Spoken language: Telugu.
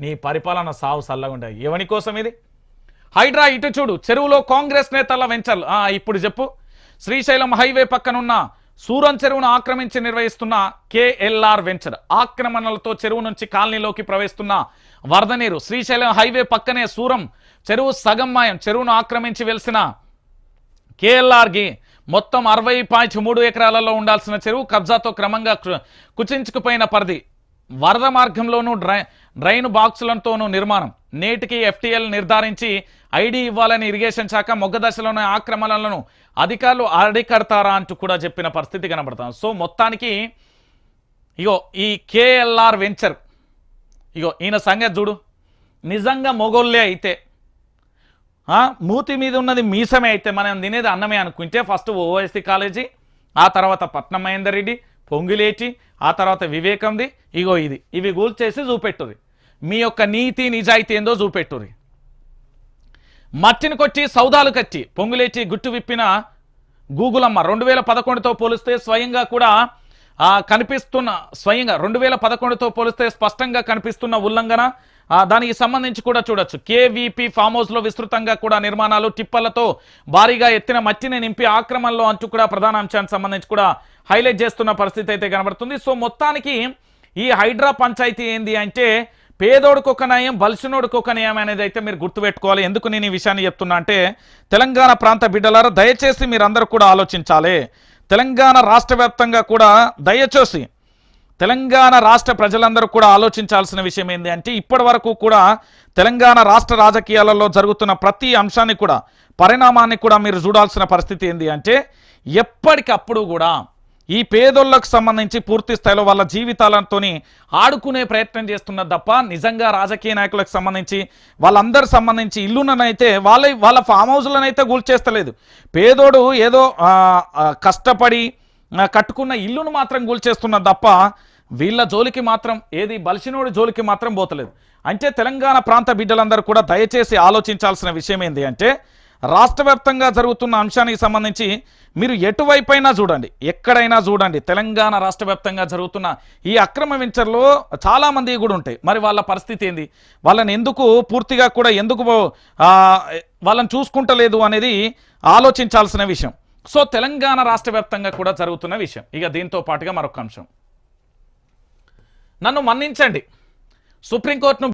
నీ పరిపాలన సావు సల్లగుండే ఎవని కోసం ఇది? హైడ్రా ఇటు చూడు. చెరువులో కాంగ్రెస్ నేతల వెంచర్లు ఇప్పుడు చెప్పు. శ్రీశైలం హైవే పక్కనున్న సూరం చెరువును ఆక్రమించి నిర్వహిస్తున్న కేఎల్ఆర్ వెంచర్. ఆక్రమణలతో చెరువు నుంచి కాలనీలోకి ప్రవేశిస్తున్న వరద నీరు. శ్రీశైలం హైవే పక్కనే సూరం చెరువు సగం మాయం. చెరువును ఆక్రమించి వెలిసిన కేఎల్ఆర్కి మొత్తం అరవై పాయింట్ మూడు ఎకరాలలో ఉండాల్సిన చెరువు కబ్జాతో క్రమంగా కు- కుచించుకుపోయిన పరిధి. వరద మార్గంలోనూ డ్రై డ్రైన్ బాక్సులతోనూ నిర్మాణం. నేటికి ఎఫ్టీఎల్ నిర్ధారించి ఐడి ఇవ్వాలని ఇరిగేషన్ శాఖ మొగ్గదశలోని ఆక్రమణలను అధికారులు అడికడతారా అంటూ కూడా చెప్పిన పరిస్థితి కనబడతాం సో మొత్తానికి ఇగో ఈ కేఎల్ఆర్ వెంచర్ ఇగో ఈయన సంగతి చూడు. నిజంగా మొగోళ్ళే అయితే మూతి మీద ఉన్నది మీసమే అయితే మనం తినేది అన్నమే అనుకుంటే ఫస్ట్ ఓఎస్సీ కాలేజీ ఆ తర్వాత పట్నం మహేందర్ రెడ్డి పొంగిలేటి ఆ తర్వాత వివేకంది ఇగో ఇది. ఇవి గూల్చేసి చూపెట్టుది మీ యొక్క నీతి నిజాయితీ ఏందో చూపెట్టుది మట్టిని కొట్టి సౌదాలు కట్టి పొంగులేచి గుట్టు విప్పిన గూగులమ్మ రెండు వేల పదకొండుతో పోలిస్తే స్వయంగా కూడా కనిపిస్తున్న స్వయంగా రెండు వేల పదకొండుతో పోలిస్తే స్పష్టంగా కనిపిస్తున్న ఉల్లంఘన దానికి సంబంధించి కూడా చూడొచ్చు. కేవీపీ ఫామ్ హౌస్లో విస్తృతంగా కూడా నిర్మాణాలు టిప్పలతో భారీగా ఎత్తిన మట్టిని నింపి ఆక్రమణలో అంటూ కూడా ప్రధాన అంశానికి సంబంధించి కూడా హైలైట్ చేస్తున్న పరిస్థితి అయితే కనబడుతుంది. సో మొత్తానికి ఈ హైడ్రా పంచాయతీ ఏంది అంటే పేదోడికి ఒక నయం బలిసినోడికి ఒక నయం అనేది అయితే మీరు గుర్తుపెట్టుకోవాలి. ఎందుకు నేను ఈ విషయాన్ని చెప్తున్నా అంటే తెలంగాణ ప్రాంత బిడ్డలారా దయచేసి మీరందరూ కూడా ఆలోచించాలి. తెలంగాణ రాష్ట్ర వ్యాప్తంగా కూడా దయచేసి తెలంగాణ రాష్ట్ర ప్రజలందరూ కూడా ఆలోచించాల్సిన విషయం ఏంటి అంటే ఇప్పటి వరకు కూడా తెలంగాణ రాష్ట్ర రాజకీయాలలో జరుగుతున్న ప్రతి అంశాన్ని కూడా పరిణామాన్ని కూడా మీరు చూడాల్సిన పరిస్థితి ఏంటి అంటే ఎప్పటికప్పుడు కూడా ఈ పేదోళ్ళకు సంబంధించి పూర్తి స్థాయిలో వాళ్ళ జీవితాలతోని ఆడుకునే ప్రయత్నం చేస్తున్నది తప్ప నిజంగా రాజకీయ నాయకులకు సంబంధించి వాళ్ళందరు సంబంధించి ఇల్లునైతే వాళ్ళ వాళ్ళ ఫామ్ హౌస్లనైతే కూల్చేస్తలేదు పేదోడు ఏదో కష్టపడి కట్టుకున్న ఇల్లును మాత్రం కూల్చేస్తున్నది తప్ప వీళ్ళ జోలికి మాత్రం ఏది బలిసినోడి జోలికి మాత్రం పోతలేదు. అంటే తెలంగాణ ప్రాంత బిడ్డలందరూ కూడా దయచేసి ఆలోచించాల్సిన విషయం ఏంటి అంటే రాష్ట్ర వ్యాప్తంగా జరుగుతున్న అంశానికి సంబంధించి మీరు ఎటువైపైనా చూడండి ఎక్కడైనా చూడండి. తెలంగాణ రాష్ట్ర వ్యాప్తంగా జరుగుతున్న ఈ అక్రమ వెంచర్లో చాలా మంది కూడా ఉంటాయి. మరి వాళ్ళ పరిస్థితి ఏంది? వాళ్ళని ఎందుకు పూర్తిగా కూడా ఎందుకు వాళ్ళని చూసుకుంటలేదు అనేది ఆలోచించాల్సిన విషయం. సో తెలంగాణ రాష్ట్ర వ్యాప్తంగా కూడా జరుగుతున్న విషయం. ఇక దీంతో పాటుగా మరొక అంశం. నన్ను మన్నించండి. సుప్రీంకోర్టును